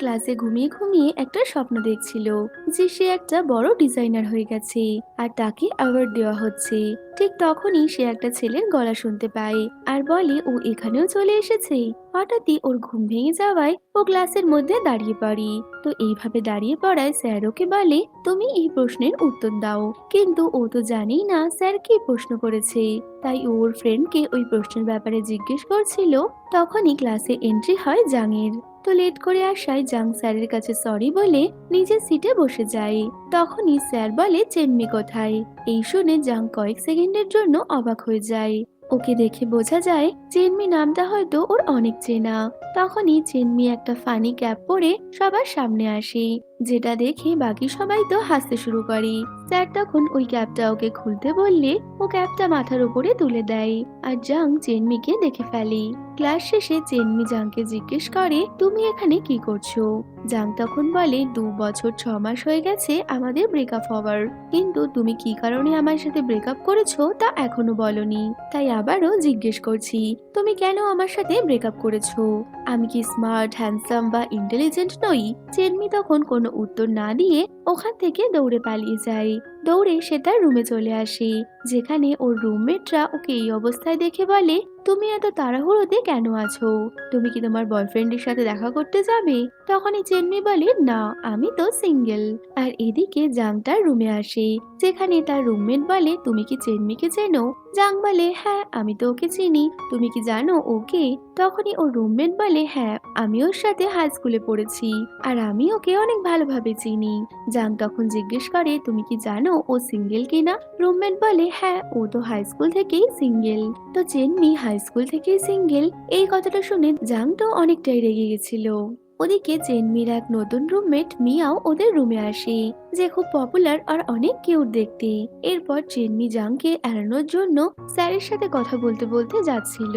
ক্লাসে ঘুমিয়ে ঘুমিয়ে একটা স্বপ্ন দেখছিল যে সে একটা বড় ডিজাইনার হয়ে গেছে আর তাকে অ্যাওয়ার্ড দেওয়া হচ্ছে। ঠিক তখনই সে একটা ছেলের গলা শুনতে পায় আর বলে, ও এখানেও চলে এসেছে। হঠাৎই ওর ঘুম ভেঙে যাওয়ায় ও ক্লাসের মধ্যে দাঁড়িয়ে পড়ে। তো এইভাবে দাঁড়িয়ে পড়ায় স্যার ওকে বলে, তুমি এই প্রশ্নের উত্তর দাও। কিন্তু ও তো জানেই না স্যার কি প্রশ্ন করেছে। তাই ওর ফ্রেন্ডকে ওই প্রশ্নের ব্যাপারে জিজ্ঞেস করছিল। তখনই ক্লাসে এন্ট্রি হয় জাংয়ের তো লেট করে আসায় জাং স্যারের কাছে সরি বলে নিজের সিটে বসে যাই। তখনই স্যার বলে চেন্মি কোথায়? এই শুনে জাং কয়েক সেকেন্ডের জন্য অবাক হয়ে যায়। ওকে দেখে বোঝা যায় চেনমি নামটা হয়তো ওর অনেক চেনা। তখনই চেনমি একটা ফানি ক্যাপ পরে সবার সামনে আসে। যেটা দেখে বাকি সবাই তো হাসতে শুরু করে। স্যার তখন ওই ক্যাপটা ওকে খুলতে বললে ও ক্যাপটা মাথার উপরে তুলে দেয় আর জাং চেনমিকে দেখে ফেলে। ক্লাস শেষে চেনমি জাংকে জিজ্ঞেস করে, তুমি এখানে কি করছ? জাং তখন বলে, দু বছর ছ মাস হয়ে গেছে আমাদের ব্রেকআপ হওয়ার। কিন্তু তুমি কি কারণে আমার সাথে ব্রেকআপ করেছ তা এখনও বলনি। তাই আবারও জিজ্ঞেস করছি, তুমি কেন আমার সাথে ব্রেকআপ করেছ? আমি কি স্মার্ট হ্যান্ডসাম বা ইন্টেলিজেন্ট নই। চেনমি তখন কোনো উত্তর না দিয়ে ওখান থেকে দৌড়ে পালিয়ে যাই। দৌড়ে সে তার রুমে চলে আসে। যেখানে ওর রুমমেটরা ওকে এই অবস্থায় দেখে বলে, তুমি এত তাড়াহুড়োতে কেন আছো? তুমি কি তোমার বয়ফ্রেন্ডের সাথে দেখা করতে যাবে? তখনই চেনমি বলে, না, আমি তো সিঙ্গেল আর এদিকে জাং তার রুমে আসে। যেখানে তার রুমমেট বলে, তুমি কি চেনমিকে চেনো? জাং বলে হ্যাঁ আমি তো ওকে চিনি। তুমি কি জানো ওকে? তখনই ওর রুমমেট বলে হ্যাঁ আমি ওর সাথে হাই স্কুলে পড়েছি, আর আমি ওকে অনেক ভালোভাবে চিনি। জাং তখন জিজ্ঞেস করে, তুমি কি জানো ও সিঙ্গেল কিনা? রুমমেট বলে হ্যাঁ ও তো হাই স্কুল থেকেই সিঙ্গেল তো জেনমি হাই স্কুল থেকেই সিঙ্গেল এই কথাটা শুনে জাং তো অনেকটাই রেগে গেছিল। ওদিকে চেনমির এক নতুন রুমমেট মিয়াও ওদের রুমে আসে, যে খুব পপুলার আর অনেক কিউট দেখতে। এরপর চেনমি জাংকে এড়ানোর জন্য স্যারের সাথে কথা বলতে বলতে যাচ্ছিল।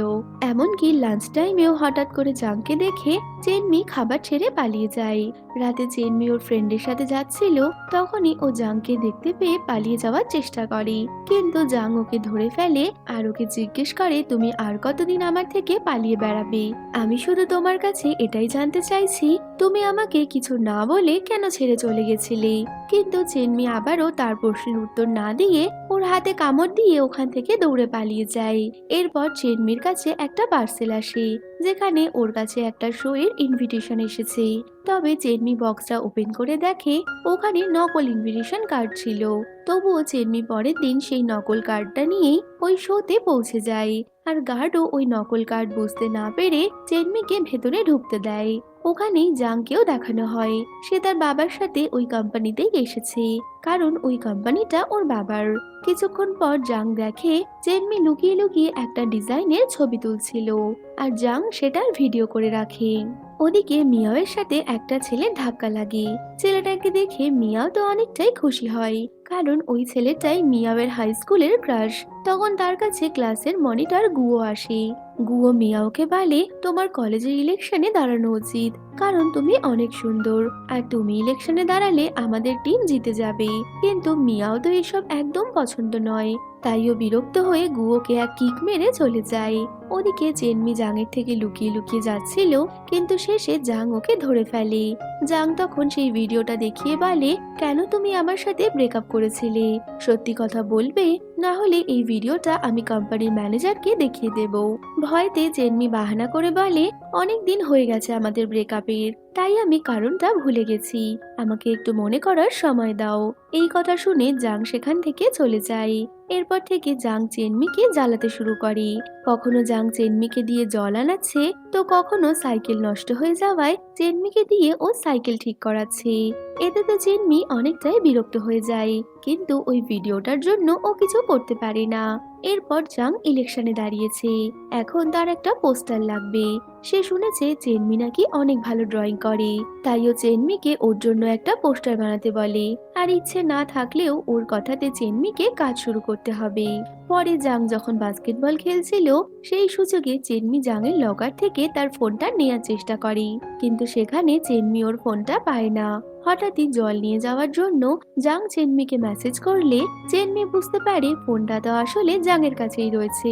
এমনকি লাঞ্চ টাইমেও হঠাৎ করে জাংকে দেখে চেনমি খাবার ছেড়ে পালিয়ে যায়। রাতে চেনমি ওর ফ্রেন্ডের সাথে যাচ্ছিল, তখনই ও জাংকে দেখতে পেয়ে পালিয়ে যাওয়ার চেষ্টা করে। কিন্তু জাং ওকে ধরে ফেলে আর ওকে জিজ্ঞেস করে, তুমি আর কতদিন আমার থেকে পালিয়ে বেড়াবে? আমি শুধু তোমার কাছে এটাই জানতে চাইছি তুমি আমাকে কিছু না বলে কেন ছেড়ে চলে গেছিলে? কিন্তু চেনমি আবারও তার প্রশ্নের উত্তর না দিয়ে ওর হাতে কামড় দিয়ে ওখান থেকে দৌড়ে পালিয়ে যায়। এরপর চেনমির কাছে একটা পার্সেল আসে, যেখানে ওর কাছে একটা শোয়ের ইনভিটেশন এসেছে। তবে চেনমি বক্সটা ওপেন করে দেখে ওখানে নকল ইনভিটেশন কার্ড ছিল। তবুও চেনমি পরের দিন সেই নকল কার্ডটা নিয়েই ওই শোতে পৌঁছে যায়। আর গার্ডও ওই নকল কার্ড বুঝতে না পেরে চেনমিকে ভেতরে ঢুকতে দেয়। ওখানেই জাংকেও দেখানো হয়। সে তার বাবার সাথে ওই কোম্পানিতেই এসেছে। কারণ ওই কোম্পানিটা ওর বাবার। কিছুক্ষণ পর জাং দেখে চেনমি লুকিয়ে লুকিয়ে একটা ডিজাইনের ছবি তুলছিল। আর জাং সেটার ভিডিও করে রাখে। ওদিকে মিয়াওয়ের সাথে একটা ছেলে ধাক্কা লাগে ছেলেটাকে দেখে মিয়াও তো অনেকটাই খুশি হয়। কারণ ওই ছেলেটাই মিয়াওয়ের হাই স্কুলের ক্রাশ তখন তার কাছে ক্লাসের মনিটর গুয়ো আসে। গুয়ো মিয়াওকে বলে, তোমার কলেজের ইলেকশনে দাঁড়ানো উচিত, কারণ তুমি অনেক সুন্দর, আর তুমি ইলেকশনে দাঁড়ালে আমাদের টিম জিতে যাবে। কিন্তু মিয়াও তো এসব একদম পছন্দ নয়। তাইও বিরক্ত হয়ে গুয়োকে এক কিক মেরে চলে যায়। ওদিকে চেনমি জাংয়ের থেকে লুকিয়ে লুকিয়ে যাচ্ছিল, কিন্তু শেষে জাং ওকে ধরে ফেলে। জাং তখন সেই ভিডিওটা দেখিয়ে বলে, কেন তুমি আমার সাথে ব্রেকআপ করেছিলে। সত্যি কথা বলবে, না হলে এই ভিডিওটা আমি কোম্পানির ম্যানেজারকে দেখিয়ে দেব। ভয়তে চেনমি বাহানা করে বলে, অনেক দিন হয়ে গেছে আমাদের ব্রেকআপের তাই আমি কারণটা ভুলে গেছি। আমাকে একটু মনে করার সময় দাও। এই কথা শুনে জাং সেখান থেকে চলে যায়। এরপর থেকে জাং চেনমিকে জ্বালাতে শুরু করে। কখনো জাং চেনমিকে দিয়ে জল আনাচ্ছে, তো কখনো সাইকেল নষ্ট হয়ে যাওয়ায় চেনমিকে দিয়ে ও সাইকেল ঠিক করাচ্ছে। এতে তো চেনমি অনেকটাই বিরক্ত হয়ে যায়। কিন্তু ওই ভিডিওটার জন্য ও কিছু করতে পারে না। এরপর জাং ইলেকশনে দাঁড়িয়েছে। এখন তার একটা পোস্টার লাগবে। সে শুনেছে চেনমি নাকি অনেক ভালো ড্রয়িং করে। তাই তাইও চেনমিকে ওর জন্য একটা পোস্টার বানাতে বলে। আর ইচ্ছে না থাকলেও ওর কথাতে চেনমিকে কাজ শুরু করতে হবে। পরে জাং যখন বাস্কেটবল খেলছিল, সেই সুযোগে চেনমি জাংয়ের লকার থেকে তার ফোনটা নেয়ার চেষ্টা করে। কিন্তু সেখানে চেনমি ওর ফোনটা পায় না। হঠাৎই জল নিয়ে যাওয়ার জন্য জাং চেনমিকে মেসেজ করলে চেনমি বুঝতে পারে ফোনটা তো আসলে জাংয়ের কাছেই রয়েছে।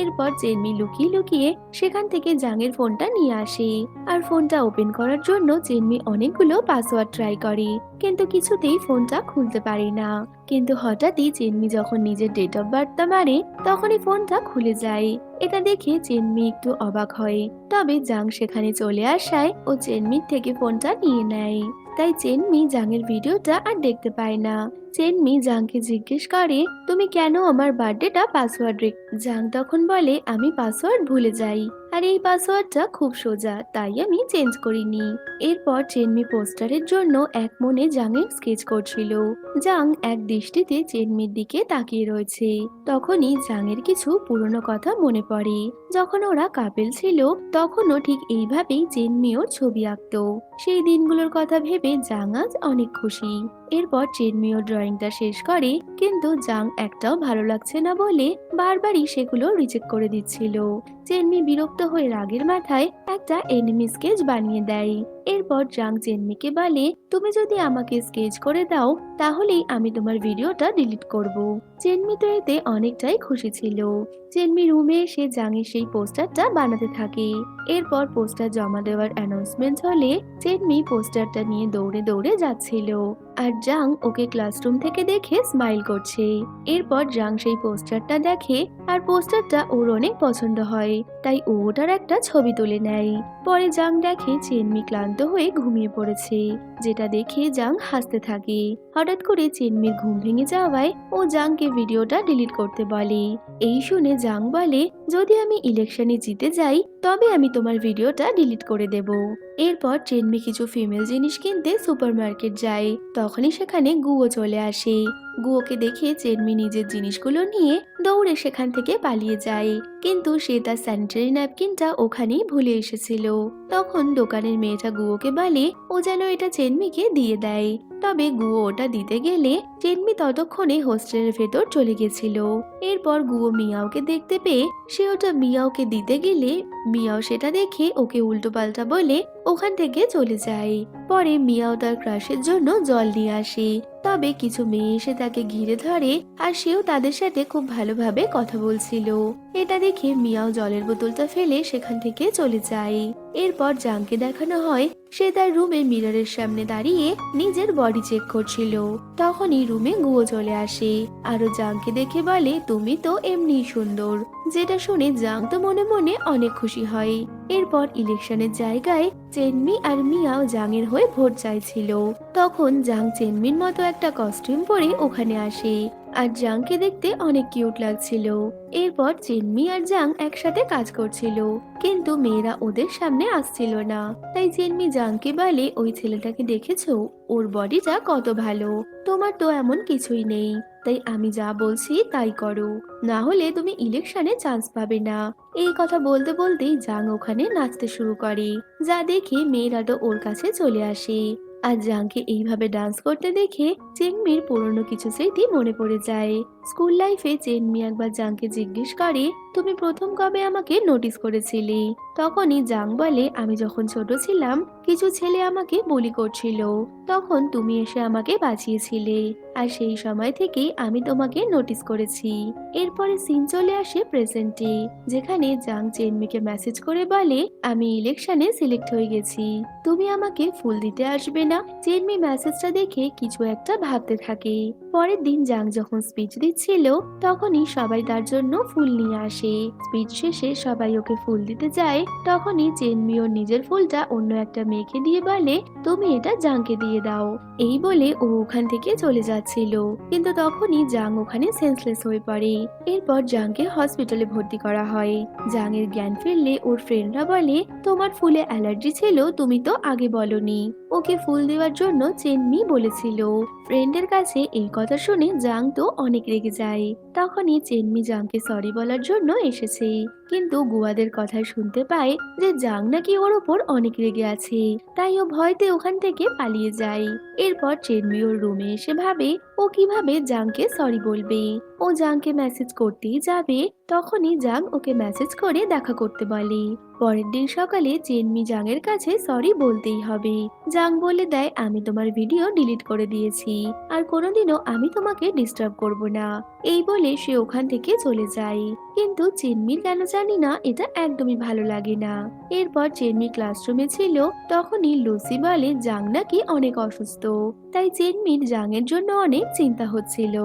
এরপর চেনমি লুকিয়ে লুকিয়ে সেখান থেকে জাংয়ের ফোনটা নিয়ে আসে। আর ফোনটা ওপেন করার জন্য চেনমি অনেকগুলো পাসওয়ার্ড ট্রাই করে, কিন্তু কিছুতেই ফোনটা খুলতে পারে না। কিন্তু হঠাৎই চেনমি যখন নিজের ডেট অফ বার্থটা মারে, তখনই ফোনটা খুলে যায়। এটা দেখে চেনমি একটু অবাক হয়। তবে জাং সেখানে চলে আসায় ও চেনমির থেকে ফোনটা নিয়ে নেয়। তাই চেন চেনমি জাংয়ের ভিডিওটা আর দেখতে পায় না। চেনমি জাংকে জিজ্ঞেস করে, তুমি কেন আমার বার্থডেটা পাসওয়ার্ড রেখ জাং তখন বলে, আমি পাসওয়ার্ড ভুলে যাই। আর এই পাসওয়ার্ডটা খুব সোজা, তাই আমি চেঞ্জ করিনি। এরপর চেনমি পোস্টারের জন্য এক মনে জাংয়ের স্কেচ করছিল। জাং এক দৃষ্টিতে চেনমির দিকে তাকিয়ে রয়েছে। তখনই জাংয়ের কিছু পুরনো কথা মনে পড়ে। যখন ওরা কাপেল ছিল, তখনও ঠিক এইভাবেই চেনমিও ছবি আঁকতো। সেই দিনগুলোর কথা ভেবে জাং আজ অনেক খুশি। এরপর চেনমিও ড্রয়িংটা শেষ করে, কিন্তু জাং একটাও ভালো লাগছে না বলে বারবারই সেগুলো রিজেক্ট করে দিচ্ছিল। চেনমি বিরক্ত হয়ে রাগের মাথায় একটা এনিমি স্কেচ বানিয়ে দেয়। এরপর জাং চেনমিকে বলে, তুমি যদি আমাকে স্কেচ করে দাও, তাহলেই আমি তোমার ভিডিওটা ডিলিট করব। চেনমি তো এতে অনেকটাই খুশি ছিল। চেনমি রুমে এসে জাংয়ের সেই পোস্টারটা বানাতে থাকে। এরপর পোস্টার জমা দেওয়ার অ্যানাউন্সমেন্ট হলে চেনমি পোস্টারটা নিয়ে দৌড়ে দৌড়ে যাচ্ছিল। আর জাং ওকে ক্লাসরুম থেকে দেখে স্মাইল করছে। এরপর জাং সেই পোস্টারটা দেখে, আর পোস্টারটা ওর অনেক পছন্দ হয়। তাই ওটার একটা ছবি তুলে নেয়। পরে জাং দেখে চেনমি ক্লান্ত হয়ে ঘুমিয়ে পড়েছে। যেটা দেখে জাং হাসতে থাকে। হঠাৎ করে চেনমির ঘুম ভেঙে যাওয়ায় ও জাংকে ভিডিওটা ডিলিট করতে বলে। এই শুনে জাং বলে, যদি আমি ইলেকশনে জিতে যাই, তবে আমি তোমার ভিডিওটা ডিলিট করে দেব। এরপর চেনমি কিছু ফিমেল জিনিস কিনতে সুপারমার্কেট যায়। তখনই সেখানে গুয়ো চলে আসে। গুয়োকে দেখে চেনমি নিজের জিনিসগুলো নিয়ে দৌড়ে সেখান থেকে পালিয়ে যায়। কিন্তু সে তার স্যানিটারি ন্যাপকিনটা ওখানেই ভুলে এসেছিল। তখন দোকানের মেয়েটা গুয়োকে বলে, ও যেন এটা চেনমিকে দিয়ে দেয়। তবে গুয়ো ওটা দিতে গেলে চেনমি ততক্ষণে হোস্টেলের ভেতর চলে গেছিল। এরপর গুয়ো মিয়াওকে দেখতে পেয়ে সে ওটা মিয়াওকে দিতে গেলে মিয়াও সেটা দেখে ওকে উল্টো পাল্টা বলে ওখান থেকে চলে যায়। পরে মিয়াও তার ক্রাশের জন্য জল নিয়ে আসে। তবে কিছু মেয়ে এসে তাকে ঘিরে ধরে আর সেও তাদের সাথে খুব ভালোভাবে কথা বলছিল। এটা দেখে মিয়াও জলের বোতলটা ফেলে সেখান থেকে চলে যায়। এরপর জাংকে দেখানো হয়, সে তার রুমে মিররের সামনে দাঁড়িয়ে নিজের বডি চেক করছিল। তখনই রুমে গুয়ো চলে আসে। আরও জাংকে দেখে বলে, তুমি তো এমনি সুন্দর। যেটা শুনে জাং তো মনে মনে অনেক খুশি হয়। এরপর ইলেকশনের জায়গায় চেনমি আর মিয়াও জাংয়ের হয়ে ভোট চাইছিল। তখন জাং চেনমির মতো একটা কস্টিউম পরে ওখানে আসে। আর জাংকে দেখতে অনেক কিউট লাগছিল। এরপর চেনমি আর জাং একসাথে কাজ করছিল, কিন্তু মেয়েরা ওদের সামনে আসছিল না। তাই চেনমি জাংকে বলে, ওই ছেলেটাকে দেখেছ? ওর বডিটা কত ভালো। তোমার তো এমন কিছুই নেই। তাই আমি যা বলছি তাই করো। না হলে তুমি ইলেকশনে চান্স পাবে না। এই কথা বলতে বলতেই জাং ওখানে নাচতে শুরু করে। যা দেখে মেয়েরা তো ওর কাছে চলে আসে। আর জাংকে এইভাবে ডান্স করতে দেখে চেংমির পুরনো কিছু স্মৃতি মনে পড়ে যায়। স্কুল লাইফে চেনমি একবার জাংকে জিজ্ঞেস করে, তুমি প্রথম কবে আমাকে নোটিস করেছিলে? তখনই জাং বলে, আমি যখন ছোট ছিলাম, কিছু ছেলে আমাকে বলি করছিল। তখন তুমি এসে আমাকে বাঁচিয়েছিলে। আর সেই সময় থেকেই আমি তোমাকে নোটিস করেছি। এরপরে সিন চলে আসে প্রেজেন্টে যেখানে জাং চেনমিকে মেসেজ করে বলে, আমি ইলেকশনে সিলেক্ট হয়ে গেছি। তুমি আমাকে ফুল দিতে আসবে না। চেনমি মেসেজটা দেখে কিছু একটা ভাবতে থাকে। পরের দিন জাং যখন স্পিচ দিচ্ছিল, তখনই সবাই তার জন্য ফুল নিয়ে আসে। স্পিচ শেষে সবাই ওকে ফুল দিতে যায়। তখনই চেনমি ওর নিজের ফুলটা অন্য একটা মেয়েকে দিয়ে বলে, তুমি এটা জাংকে দিয়ে দাও। এই বলে ও ওখান থেকে চলে যাচ্ছিল। কিন্তু তখনই জাং ওখানে সেন্সলেস হয়ে পড়ে। এরপর জাংকে হসপিটালে ভর্তি করা হয়। জাংয়ের জ্ঞান ফিরলে ওর ফ্রেন্ডরা বলে, তোমার ফুলে অ্যালার্জি ছিল, তুমি তো আগে বলনি। ওকে ফুল দেওয়ার জন্য চেনমি বলেছিল। ফ্রেন্ডের কাছে এই কথা শুনে জাং তো অনেক রেগে যায়। তখনই চেনমি জাংকে সরি বলার জন্য এসেছে। কিন্তু গুয়াদের কথায় শুনতে পায় যে জাং নাকি ওর ওপর অনেক রেগে আছে। তাই ও ভয়তে ওখান থেকে পালিয়ে যায়। এরপর চেনমি ওর রুমে এসে ভাবে, ও কীভাবে জাংকে সরি বলবে? ও জাংকে মেসেজ করতেই যাবে, তখনই জাং ওকে মেসেজ করে দেখা করতে বলে। পরের দিন সকালে চেনমি জাংয়ের কাছে সরি বলতেই হবে। জাং বলে দেয়, আমি তোমার ভিডিও ডিলিট করে দিয়েছি। আর কোনোদিনও আমি তোমাকে ডিস্টার্ব করব না। এই বলে সে ওখান থেকে চলে যায়। কিন্তু চেনমির কেন জানি না, এটা একদমই ভালো লাগে না। এরপর চেনমি ক্লাসরুমে ছিল, তখনই লুসি বলে, জাং নাকি অনেক অসুস্থ। তাই চেনমির জাংয়ের জন্য অনেক চিন্তা হচ্ছিল।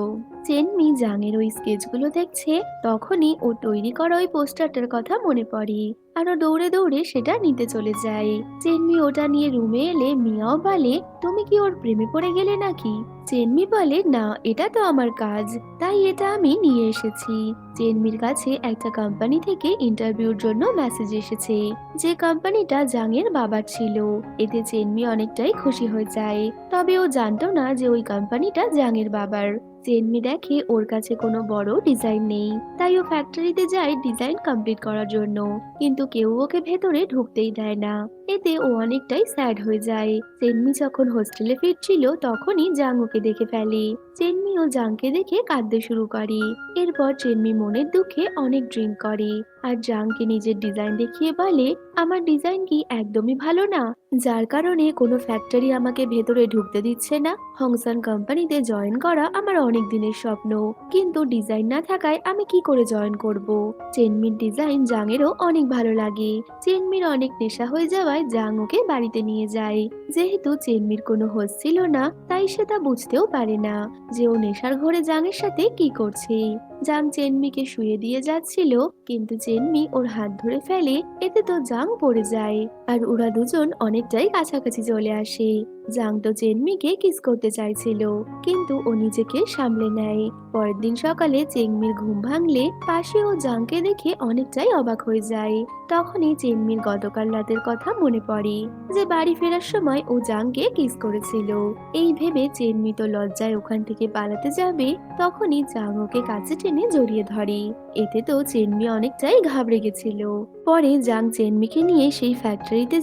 চেনমি জাংয়ের ওই স্কেচগুলো দেখছে, তখনই ও তৈরি করা ওই পোস্টারটার কথা মনে পড়ে। আর দৌড়ে দৌড়ে সেটা নিতে চলে যায়। চেনমি ওটা নিয়ে রুমে এলে মিয়াও বলে, তুমি কি ওর প্রেমে পড়ে গেলে নাকি? চেনমি বলে, না, এটা তো আমার কাজ, তাই এটা আমি নিয়ে এসেছি। চেনমির কাছে একটা কোম্পানি থেকে ইন্টারভিউর জন্য মেসেজ এসেছে। যে কোম্পানিটা জাংয়ের বাবার ছিল, এতে চেনমি অনেকটাই খুশি হয়ে যায়। তবে ও জানতো না যে ওই কোম্পানিটা জাংয়ের বাবার। চেনমি দেখে ওর কাছে কোনো বড় ডিজাইন নেই। তাই ও ফ্যাক্টরিতে যায় ডিজাইন কমপ্লিট করার জন্য। কিন্তু কেউ ওকে ভেতরে ঢুকতেই দেয় না। এতে ও অনেকটাই স্যাড হয়ে যায়। চেনমি যখন হোস্টেলে ফিরছিল, তখনই জাং ওকে দেখে ফেলে। চেনমি ও জাংকে দেখে কাঁদতে শুরু করে। এরপর চেনমি মনের দুঃখে অনেক ড্রিঙ্ক করে। আর জাংকে নিজের ডিজাইন দেখিয়ে বলে, আমার ডিজাইন কি একদমই ভালো না। যার কারণে কোনো ফ্যাক্টরি আমাকে ভেতরে ঢুকতে দিচ্ছে না। হংসান কোম্পানিতে জয়েন করা আমার অনেক দিনের স্বপ্ন। কিন্তু ডিজাইন না থাকায় আমি কি করে জয়েন করব? চেনমির ডিজাইন জাংয়েরও অনেক ভালো লাগে। চেনমির অনেক নেশা হয়ে যাওয়ায় জাং ওকে বাড়িতে নিয়ে যায়। যেহেতু চেনমির কোনো হোস ছিল না, তাই সে তা বুঝতেও পারে না যে ও নেশার ঘরে জাংয়ের সাথে কি করছে। জাং চেনমিকে শুয়ে দিয়ে যাচ্ছিল, কিন্তু চেনমি ওর হাত ধরে ফেলে, এতে তো জাং পড়ে যায়। আর ওরা দুজন অনেকটাই কাছাকাছি চলে আসে। জাং তো চেনমিকে কিস করতে চাইছিল, কিন্তু ও নিজেকে সামলে নেয়। পরের দিন সকালে চেংমির ঘুম ভাঙলে পাশে ও জাংকে দেখে অনেকটাই অবাক হয়ে যায়। তখনই চেনমির গতকাল রাতের কথা মনে পড়ে, যে বাড়ি ফেরার সময় ও জাংকে কিস করেছিল। এই ভেবে চেনমি তো লজ্জায় ওখান থেকে পালাতে যাবে, তখনই জাং ওকে কাছে টেনে জড়িয়ে ধরে। এতে তো চেনমি অনেকটাই ঘাবড়ে গেছিল। পরে জাং চেনমিকে নিয়ে সেই ফ্যাক্টরিতে